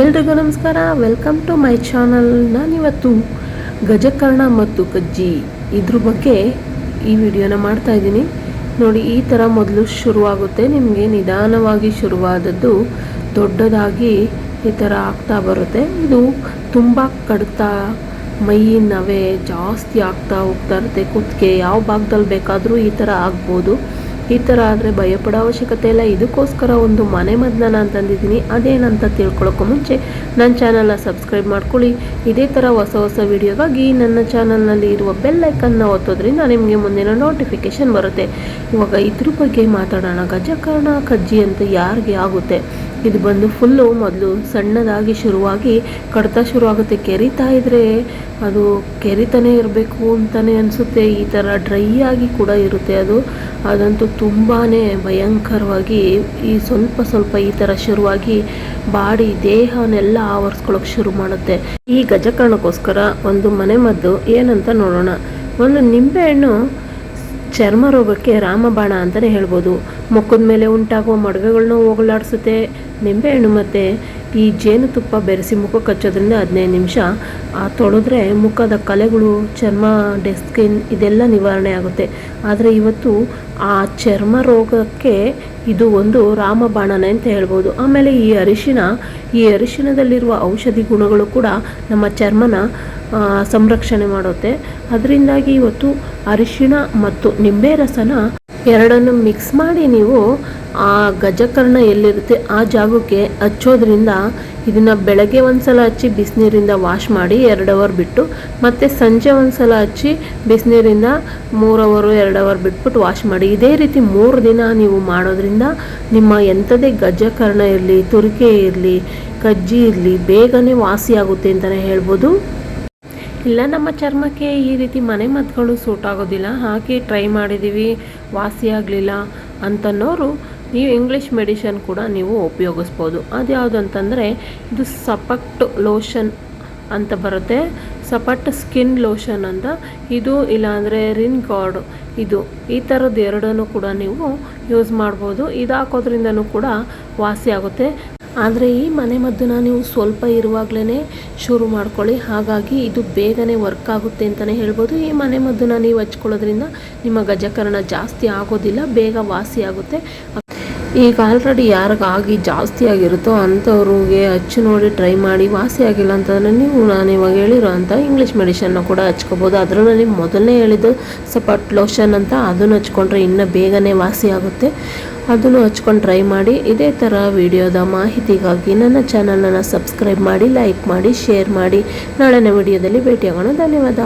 ಎಲ್ರಿಗೂ ನಮಸ್ಕಾರ. Welcome to my channel ನಾನಿವತ್ತು ಗಜಕರ್ಣ ಮತ್ತು ಕಜ್ಜಿ ಇದ್ರ ಬಗ್ಗೆ ಈ ವಿಡಿಯೋನ ಮಾಡ್ತಾ ಇದ್ದೀನಿ. ನೋಡಿ, ಈ ಥರ ಮೊದಲು ಶುರುವಾಗುತ್ತೆ. ನಿಮಗೆ ನಿಧಾನವಾಗಿ ಶುರುವಾದದ್ದು ದೊಡ್ಡದಾಗಿ ಈ ಥರ ಆಗ್ತಾ ಬರುತ್ತೆ. ಇದು ತುಂಬ ಕಡ್ತಾ ಮೈ ನವೆ ಜಾಸ್ತಿ ಆಗ್ತಾ ಹೋಗ್ತಾ ಇರುತ್ತೆ. ಕುತ್ತಿಗೆ ಯಾವ ಭಾಗದಲ್ಲಿ ಬೇಕಾದರೂ ಈ ಥರ ಆಗ್ಬೋದು. ಈ ಥರ ಆದರೆ ಭಯಪಡೋ ಅವಶ್ಯಕತೆ ಇಲ್ಲ. ಇದಕ್ಕೋಸ್ಕರ ಒಂದು ಮನೆ ಮದ್ದನ್ನ ನಾನು ತಂದಿದ್ದೀನಿ. ಅದೇನಂತ ತಿಳ್ಕೊಳ್ಳೋಕ್ಕೂ ಮುಂಚೆ ನನ್ನ ಚಾನಲ್ನ ಸಬ್ಸ್ಕ್ರೈಬ್ ಮಾಡ್ಕೊಳ್ಳಿ. ಇದೇ ಥರ ಹೊಸ ಹೊಸ ವಿಡಿಯೋಗಾಗಿ ನನ್ನ ಚಾನಲ್ನಲ್ಲಿ ಇರುವ ಬೆಲ್ ಐಕನ್ನ ಒತ್ತೋದ್ರಿಂದ ನಿಮಗೆ ಮುಂದಿನ ನೋಟಿಫಿಕೇಷನ್ ಬರುತ್ತೆ. ಇವಾಗ ಇದ್ರ ಬಗ್ಗೆ ಮಾತಾಡೋಣ. ಗಜಕರ್ಣ, ಕಜ್ಜಿ ಅಂತ ಯಾರಿಗೆ ಆಗುತ್ತೆ? ಇದು ಬಂದು ಫುಲ್ಲು ಮೊದಲು ಸಣ್ಣದಾಗಿ ಶುರುವಾಗಿ ಕಡ್ತ ಶುರುವಾಗುತ್ತೆ. ಕೆರಿತಾ ಇದ್ದರೆ ಅದು ಕೆರಿತಾನೆ ಇರಬೇಕು ಅಂತಲೇ ಅನಿಸುತ್ತೆ. ಈ ಥರ ಡ್ರೈ ಆಗಿ ಕೂಡ ಇರುತ್ತೆ ಅದು. ಅದಂತೂ ತುಂಬಾ ಭಯಂಕರವಾಗಿ ಈ ಸ್ವಲ್ಪ ಸ್ವಲ್ಪ ಈ ಥರ ಶುರುವಾಗಿ ಬಾಡಿ ದೇಹನೆಲ್ಲ ಆವರಿಸ್ಕೊಳ್ಳೋಕೆ ಶುರು ಮಾಡುತ್ತೆ. ಈ ಗಜಕರಣಕ್ಕೋಸ್ಕರ ಒಂದು ಮನೆ ಮದ್ದು ಏನಂತ ನೋಡೋಣ. ಒಂದು ನಿಂಬೆಹಣ್ಣು ಚರ್ಮ ರೋಗಕ್ಕೆ ರಾಮಬಾಣ ಅಂತಲೇ ಹೇಳ್ಬೋದು. ಮುಖದ ಮೇಲೆ ಉಂಟಾಗುವ ಮಡುವೆಗಳನ್ನ ಹೋಗಲಾಡಿಸುತ್ತೆ. ನಿಂಬೆಹಣ್ಣು ಮತ್ತು ಈ ಜೇನುತುಪ್ಪ ಬೆರೆಸಿ ಮುಖಕ್ಕೆ ಕಚ್ಚೋದ್ರಿಂದ ಹದಿನೈದು ನಿಮಿಷ ತೊಳೆದ್ರೆ ಮುಖದ ಕಲೆಗಳು, ಚರ್ಮ ಡೆಸ್ಕಿನ್ ಸ್ಕಿನ್ ಇದೆಲ್ಲ ನಿವಾರಣೆ ಆಗುತ್ತೆ. ಆದರೆ ಇವತ್ತು ಆ ಚರ್ಮ ರೋಗಕ್ಕೆ ಇದು ಒಂದು ರಾಮಬಾಣನೆ ಅಂತ ಹೇಳ್ಬೋದು. ಆಮೇಲೆ ಈ ಅರಿಶಿನ ಈ ಅರಿಶಿನದಲ್ಲಿರುವ ಔಷಧಿ ಗುಣಗಳು ಕೂಡ ನಮ್ಮ ಚರ್ಮನ ಸಂರಕ್ಷಣೆ ಮಾಡುತ್ತೆ. ಅದರಿಂದಾಗಿ ಇವತ್ತು ಅರಿಶಿಣ ಮತ್ತು ನಿಂಬೆ ರಸನ ಎರಡನ್ನು ಮಿಕ್ಸ್ ಮಾಡಿ ನೀವು ಆ ಗಜಕರ್ಣ ಎಲ್ಲಿರುತ್ತೆ ಆ ಜಾಗಕ್ಕೆ ಹಚ್ಚೋದ್ರಿಂದ ಇದನ್ನು ಬೆಳಗ್ಗೆ ಒಂದ್ಸಲ ಹಚ್ಚಿ ಬಿಸಿನೀರಿಂದ ವಾಶ್ ಮಾಡಿ ಎರಡು ಅವರ್ ಬಿಟ್ಟು ಮತ್ತು ಸಂಜೆ ಒಂದ್ಸಲ ಹಚ್ಚಿ ಬಿಸಿನೀರಿಂದ ಮೂರು ಅವರು ಎರಡು ಅವರ್ ಬಿಟ್ಬಿಟ್ಟು ವಾಶ್ ಮಾಡಿ. ಇದೇ ರೀತಿ ಮೂರು ದಿನ ನೀವು ಮಾಡೋದ್ರಿಂದ ನಿಮ್ಮ ಎಂಥದೇ ಗಜಕರ್ಣ ಇರಲಿ, ತುರಿಕೆ ಇರಲಿ, ಕಜ್ಜಿ ಇರಲಿ ಬೇಗನೆ ವಾಸಿಯಾಗುತ್ತೆ ಅಂತಲೇ ಹೇಳ್ಬೋದು. ಇಲ್ಲ, ನಮ್ಮ ಚರ್ಮಕ್ಕೆ ಈ ರೀತಿ ಮನೆ ಮದ್ದುಗಳು ಸೂಟ್ ಆಗೋದಿಲ್ಲ. ಹಾಕಿ ಟ್ರೈ ಮಾಡಿದ್ದೀವಿ ವಾಸಿ ಆಗಲಿಲ್ಲ ಅಂತನ್ನೋರು ನೀವು ಇಂಗ್ಲೀಷ್ ಮೆಡಿಷನ್ ಕೂಡ ನೀವು ಉಪಯೋಗಿಸ್ಬೋದು. ಅದ್ಯಾವುದು ಅಂತಂದರೆ ಇದು ಸಪಕ್ಟ್ ಲೋಷನ್ ಅಂತ ಬರುತ್ತೆ. ಸಪಟ್ ಸ್ಕಿನ್ ಲೋಷನ್ ಅಂತ. ಇದು ಇಲ್ಲಾಂದರೆ ರಿನ್ ಗಾರ್ಡ್ ಇದು. ಈ ಥರದ್ದು ಎರಡನ್ನೂ ಕೂಡ ನೀವು ಯೂಸ್ ಮಾಡ್ಬೋದು. ಇದು ಹಾಕೋದ್ರಿಂದನೂ ಕೂಡ ವಾಸಿ ಆಗುತ್ತೆ. ಆದರೆ ಈ ಮನೆ ಮದ್ದನ್ನ ನೀವು ಸ್ವಲ್ಪ ಇರುವಾಗಲೇ ಶುರು ಮಾಡ್ಕೊಳ್ಳಿ. ಹಾಗಾಗಿ ಇದು ಬೇಗನೆ ವರ್ಕ್ ಆಗುತ್ತೆ ಅಂತಲೇ ಹೇಳ್ಬೋದು. ಈ ಮನೆ ಮದ್ದನ್ನ ನೀವು ಹಚ್ಕೊಳ್ಳೋದ್ರಿಂದ ನಿಮ್ಮ ಗಜಕರಣ ಜಾಸ್ತಿ ಆಗೋದಿಲ್ಲ, ಬೇಗ ವಾಸಿ ಆಗುತ್ತೆ. ಈಗ ಆಲ್ರೆಡಿ ಯಾರಿಗಾಗಿ ಜಾಸ್ತಿ ಆಗಿರುತ್ತೋ ಅಂಥವ್ರಿಗೆ ಹಚ್ಚಿ ನೋಡಿ ಟ್ರೈ ಮಾಡಿ ವಾಸಿ ಆಗಿಲ್ಲ ಅಂತಂದರೆ ನೀವು, ನಾನು ಇವಾಗ ಹೇಳಿರೋ ಅಂಥ ಇಂಗ್ಲೀಷ್ ಮೆಡಿಷನ್ನ ಕೂಡ ಹಚ್ಕೋಬೋದು. ಅದರಲ್ಲಿ ಮೊದಲನೇ ಹೇಳಿದ್ದು ಸಪಟ್ ಲೋಷನ್ ಅಂತ, ಅದನ್ನು ಹಚ್ಕೊಂಡ್ರೆ ಇನ್ನೂ ಬೇಗನೆ ವಾಸಿ ಆಗುತ್ತೆ. ಅದನ್ನು ಹಚ್ಕೊಂಡು ಟ್ರೈ ಮಾಡಿ. ಇದೇ ಥರ ವಿಡಿಯೋದ ಮಾಹಿತಿಗಾಗಿ ನನ್ನ ಚಾನಲನ್ನು ಸಬ್ಸ್ಕ್ರೈಬ್ ಮಾಡಿ ಲೈಕ್ ಮಾಡಿ ಶೇರ್ ಮಾಡಿ. ನಾಳಿನ ವಿಡಿಯೋದಲ್ಲಿ ಭೇಟಿಯಾಗೋಣ. ಧನ್ಯವಾದ.